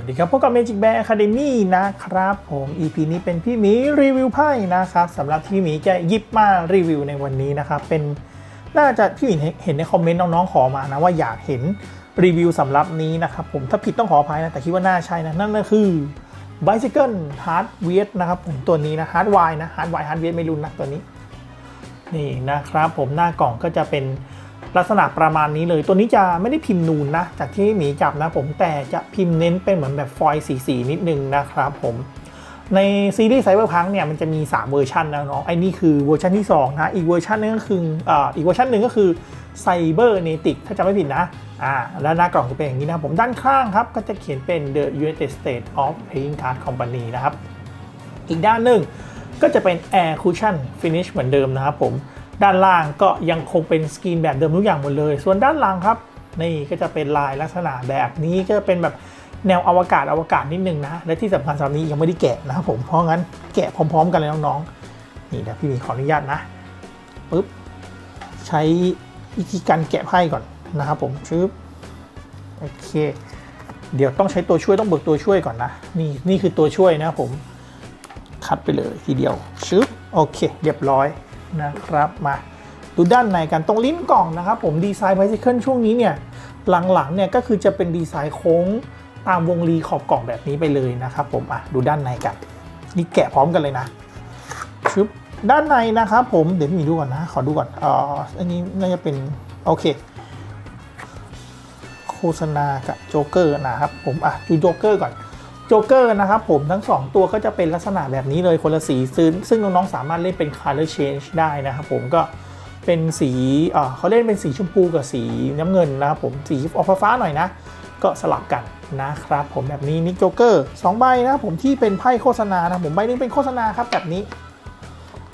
วัสดีครับพบกับ Magic Bear Academy นะครับผม EP นี้เป็นพี่หมีรีวิวไพ่นะครับสำหรับที่พี่หมีจะยิบมารีวิวในวันนี้นะครับเป็นน่าจะพี่หมีเห็นในคอมเมนต์น้องๆขอมานะว่าอยากเห็นรีวิวสำหรับนี้นะครับผมถ้าผิดต้องขออภัยนะแต่คิดว่าน่าใช่นะนั่นก็คือ Bicycle Hard w e i g h นะครับผมตัวนี้นะ Hard Y นะ Hard Y Hard w e i g h ไม่รู้นะตัวนี้นี่นะครับผมหน้ากล่องก็จะเป็น ลักษณะประมาณนี้เลย ตัวนี้จะไม่ได้พิมพ์นูนนะ จากที่หมีจับนะผมแต่จะพิมพ์เน้นเป็นเหมือนแบบฟอยล์สีๆนิดนึงนะครับผมในซีรีส์ไซเบอร์พังเนี่ยมันจะมี 3 เวอร์ชันนะเน้องไอ้นี่คือเวอร์ชันที่ 2 นะ อีกเวอร์ชันนึงก็คืออ่าอีกเวอร์ชันหนึ่งก็คือไซเบอร์เนติกถ้าจำไม่ผิดนะอ่าแล้วหน้ากล่องจะเป็นอย่างนี้นะครับผมด้านข้างครับ ก็จะเขียนเป็น The United States of Playing Card Company นะครับ อีกด้านหนึ่งก็จะเป็น Air Cushion Finish เหมือนเดิมนะครับผม ด้านล่างก็ยังคงเป็นสกรีนแบบเดิมทุกอย่างหมดเลย ส่วนด้านหลังครับ นี่ก็จะเป็นลายลักษณะแบบนี้ก็เป็นแบบแนวอวกาศอวกาศนิดนึงนะ และที่สำคัญสำหรับนี้ยังไม่ได้แกะนะครับผม เพราะงั้นแกะพร้อม ๆ กันเลยน้องๆ นี่เดี๋ยวพี่มีขออนุญาตนะปึ๊บใช้วิธีการแกะไพ่ก่อนนะครับผมชึบโอเค เดี๋ยวต้องใช้ตัวช่วยต้องเบิกตัวช่วยก่อนนะ นี่นี่คือตัวช่วยนะผม คัดไปเลยทีเดียวชึบโอเค เรียบร้อย นะครับมาดูด้านในกันตรงลิ้นกล่องนะครับ ผมดีไซน์ไบซิเคิลช่วงนี้เนี่ยหลังๆเนี่ยก็คือจะเป็นดีไซน์โค้งตามวงรีขอบกล่องแบบนี้ไปเลยนะครับ ผมอะดูด้านในกัน นี่แกะพร้อมกันเลยนะชึบด้านในนะครับผมเดี๋ยวพี่หมีดูก่อนนะ ขอดูก่อนอ๋ออันนี้น่าจะเป็นโอเค โฆษณากับโจ๊กเกอร์นะครับผมอะดูโจ๊กเกอร์ก่อน โจ๊กเกอร์นะครับผมทั้ง 2 ตัวก็จะเป็นลักษณะแบบนี้เลยคนละสีซึ่งซึ่งน้องๆสามารถเล่นเป็น color change ได้นะครับผมก็เป็นสีเอ่อเขาเล่นเป็นสีชมพูกับสีน้ำเงินนะครับผมสีออกฟ้าหน่อยนะ ก็สลับกันนะครับผมแบบนี้นิกโจ๊กเกอร์สองใบนะครับผมที่เป็นไพ่โฆษณานะผมใบนึงเป็นโฆษณาครับแบบนี้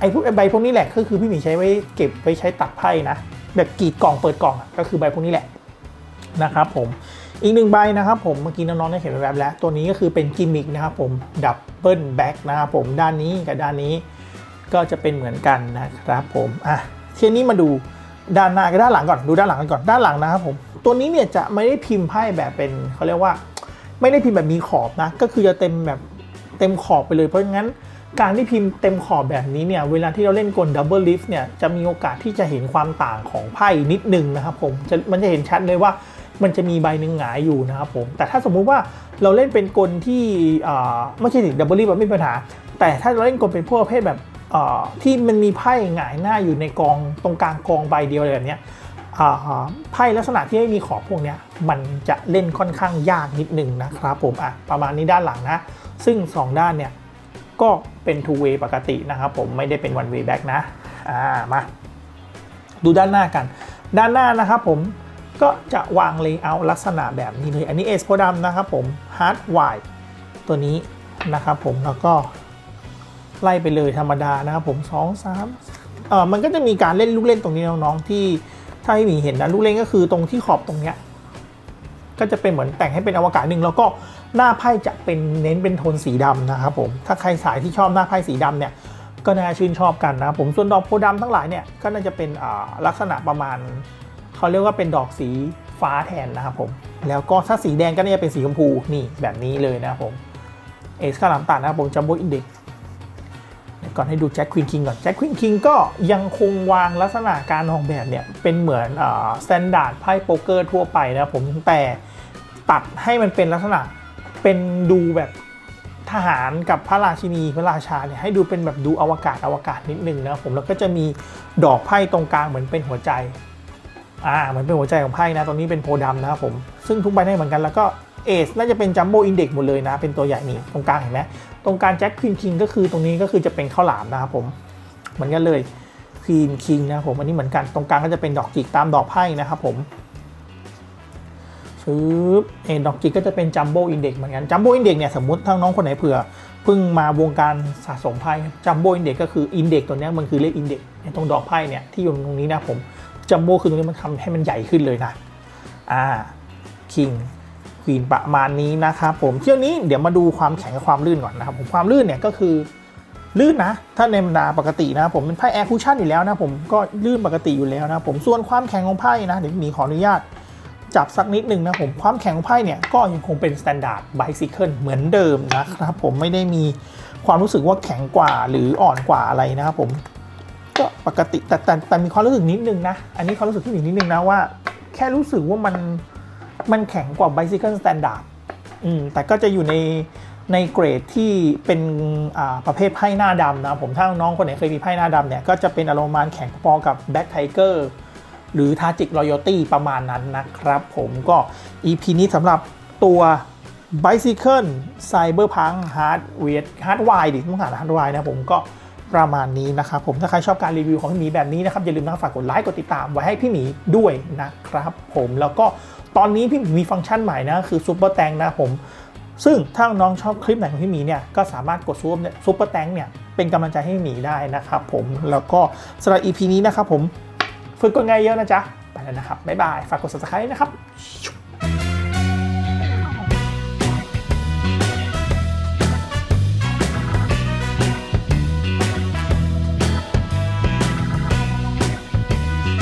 ไอ้พวกใบพวกนี้แหละก็คือพี่หมีใช้ไว้เก็บไว้ใช้ตัดไพ่นะแบบกรีดกล่องเปิดกล่องก็คือใบพวกนี้แหละนะครับผม อีกหนึ่งใบนะครับผมเมื่อกี้น้องๆได้เห็นแบบแล้ว ตัวนี้ก็คือเป็นกิมมิกนะครับผมดับเบิลแบ็กนะครับผมด้านนี้กับด้านนี้ก็จะเป็นเหมือนกันนะครับผมอะทีนี้มาดูด้านหน้ากับด้านหลังก่อนดูด้านหลังกันก่อนด้านหลังนะครับผมตัวนี้เนี่ยจะไม่ได้พิมพ์ไพ่แบบเป็นเขาเรียกว่า ไม่ได้พิมพ์แบบมีขอบนะก็คือจะเต็มแบบเต็มขอบไปเลยเพราะงั้นการที่พิมพ์เต็มขอบแบบนี้เนี่ยเวลาที่เราเล่นกลดับเบิลลิฟต์เนี่ยจะมีโอกาสที่จะเห็นความต่างของไพ่นิดนึงนะครับผมจะมันจะเห็นชัดเลยว่า มันจะมีใบหนึ่งหงายอยู่นะครับผม แต่ถ้าสมมุติว่าเราเล่นเป็นกลที่ไม่ใช่ดับเบิลลีแบบไม่มีปัญหา แต่ถ้าเราเล่นกลเป็นพวกประเภทแบบที่มันมีไพ่หงายหน้าอยู่ในกองตรงกลางกองใบเดียวอะไรแบบนี้ไพ่ลักษณะที่ไม่มีขอบพวกนี้มันจะเล่นค่อนข้างยากนิดนึงนะครับผมอะประมาณนี้ด้านหลังนะ ซึ่ง 2 ด้านเนี่ยก็เป็น two way ปกตินะครับผมไม่ได้เป็น one way back นะอ่ามาดูด้านหน้ากัน ด้านหน้านะครับผม ก็จะวางเลเยอร์ลักษณะแบบนี้เลย อันนี้เอสโพดัมนะครับผมฮาร์ดไวตัวนี้นะครับผมแล้วก็ไล่ไปเลยธรรมดานะครับผม2 3เอ่อมันก็จะมีการเล่นลูกเล่นตรงนี้น้องๆที่ถ้าให้มีเห็นนะลูกเล่นก็คือตรงที่ขอบตรงเนี้ยก็จะเป็นเหมือนแต่งให้เป็นอวกาศหนึ่งแล้วก็หน้าไพ่จะเป็นเน้นเป็นโทนสีดำนะครับผมถ้าใครสายที่ชอบหน้าไพ่สีดำเนี่ยก็น่าชื่นชอบกันนะผมส่วนดอกโพดำทั้งหลายเนี่ยก็น่าจะเป็นอ่าลักษณะประมาณ เขาเรียกว่าเป็นดอกสีฟ้าแทนนะครับผม แล้วก็ถ้าสีแดงก็น่าจะเป็นสีชมพูนี่แบบนี้เลยนะครับผมเอสข้าวหลามตัดนะครับผมจัมโบ้อินเด็กก่อนให้ดูแจ็คควีนคิงก่อนแจ็คควีนคิงก็ยังคงวางลักษณะการออกแบบเนี่ย เป็นเหมือนสแตนดาร์ดไพ่โป๊กเกอร์ทั่วไปนะครับผมแต่ตัดให้มันเป็นลักษณะเป็นดูแบบทหารกับพระราชินีพระราชาเนี่ยให้ดูเป็นแบบดูอวกาศอวกาศนิดนึงนะครับผมแล้วก็จะมีดอกไพ่ตรงกลางเหมือนเป็นหัวใจ อ่าเหมือนเป็นหัวใจของไพ่นะตรงนี้เป็นโพดำนะครับผม ซึ่งทุกใบได้เหมือนกันแล้วก็เอสน่าจะเป็นจัมโบ้อินเด็กหมดเลยนะ เป็นตัวใหญ่นี่ตรงกลางเห็นไหมตรงกลางแจ็คควีนคิงก็คือตรงนี้ก็คือจะเป็นข้าวหลามนะครับผม เหมือนกันเลยควีนคิงนะผมอันนี้เหมือนกันตรงกลางก็จะเป็นดอกจิกตามดอกไพ่นะครับผมซื้อเอดอกจิกก็จะเป็นจัมโบ้อินเด็กเหมือนกันจัมโบ้อินเด็กเนี่ยสมมติถ้าน้องคนไหนเผื่อเพิ่งมาวงการสะสมไพ่จัมโบ้อินเด็กก็คืออินเด็กตัวนี้มันคือเลขอินเด็กตรงดอกไพ่เนี่ยที่อยู่ตรงนี้นะผม จัมโบ้คือตรงนี้มันทำให้มันใหญ่ขึ้นเลยนะ อ่าคิงควีนประมาณนี้นะครับผมเที่ยวนี้เดี๋ยวมาดูความแข็งกับความลื่นก่อนนะครับผมความลื่นเนี่ยก็คือลื่นนะ ถ้าในบรรดาปกตินะผมเป็นไพ่แอร์คูชั่นอยู่แล้วนะผมก็ลื่นปกติอยู่แล้วนะผมส่วนความแข็งของไพ่นะเดี๋ยวมีขออนุญาตจับสักนิดหนึ่งนะผมความแข็งของไพ่เนี่ยก็ยังคงเป็น Standard Bicycle เหมือนเดิมนะครับผมไม่ได้มีความรู้สึกว่าแข็งกว่าหรืออ่อนกว่าอะไรนะครับผม ก็ปกติแต่แต่แต่มีความรู้สึกนิดนึงนะ อันนี้ความรู้สึกที่หนึ่งนิดนึงนะว่า แค่รู้สึกว่ามันมันแข็งกว่า Bicycle Standard อืมแต่ก็จะอยู่ในในเกรดที่เป็นอ่าประเภทไพ่หน้าดำนะผมถ้าน้องคนไหนเคยมีไพ่หน้าดำเนี่ย ก็จะเป็นอารมณ์มาณแข็งพอๆกับ Black Tiger หรือ t a j i k Royalty ประมาณนั้นนะครับ ผมก็ EP นี้สำหรับตัว Bicycle Cyberpunk Hard w e i g Hard Wide ดิต้องหา Hard Wide นะผมก็ ประมาณนี้นะครับผมถ้าใครชอบการรีวิวของพี่หมีแบบนี้นะครับอย่าลืมนะฝากกดไลค์กดติดตามไว้ให้พี่หมีด้วยนะครับผมแล้วก็ตอนนี้พี่หมีมีฟังก์ชันใหม่นะคือ Super Tank นะผมซึ่งถ้าน้องชอบคลิปไหนของพี่หมีเนี่ยก็สามารถกดซูเปอร์ซูเปอร์แตงเนี่ยเป็นกำลังใจให้พี่หมีได้นะครับผมแล้วก็สำหรับ EP นี้นะครับผมฝึกกดง่ายเยอะนะจ๊ะไปแล้วนะครับบ๊ายบายฝากกด subscribe นะครับ